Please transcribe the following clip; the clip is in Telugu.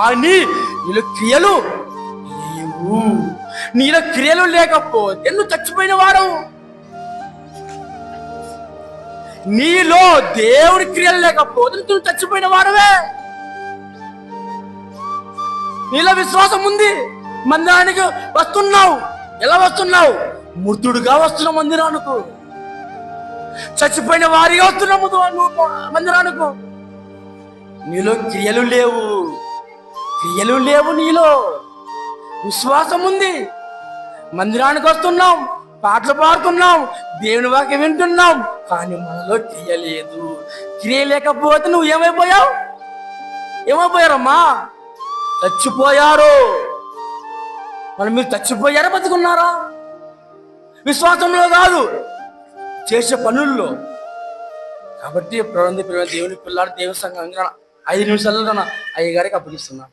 కానీ నీలో క్రియలు లేవు. నీలో క్రియలు లేకపోతే నువ్వు చచ్చిపోయిన వాడు నీలో దేవుడి క్రియలు లేకపోతే నువ్వు చచ్చిపోయిన వాడవే నీలో విశ్వాసం ఉంది. మందిరానికి వస్తున్నావు. ఎలా వస్తున్నావు? మృతుడుగా వస్తున్నావు మందిరానికి. చచ్చిపోయిన వారిగా వస్తున్నావు నువ్వు మందిరానికి. నీలో క్రియలు లేవు. క్రియలు లేవు నీలో. విశ్వాసం ఉంది మందిరానికి వస్తున్నాం పాటలు పాడుతున్నాం దేవుని వాక్యం వింటున్నాం కానీ మనలో క్రియ లేదు. క్రియ లేకపోతే నువ్వు ఏమైపోయావు? ఏమైపోయారమ్మా? చచ్చిపోయారు. మరి మీరు చచ్చిపోయారా బతుకున్నారా? విశ్వాసంలో కాదు చేసే పనుల్లో. కాబట్టి ప్రబంధి దేవుని పిల్లాడు దేవ సంఘం ఐదు నిమిషాల్లో అయ్యగారికి అప్పగిస్తున్నాను.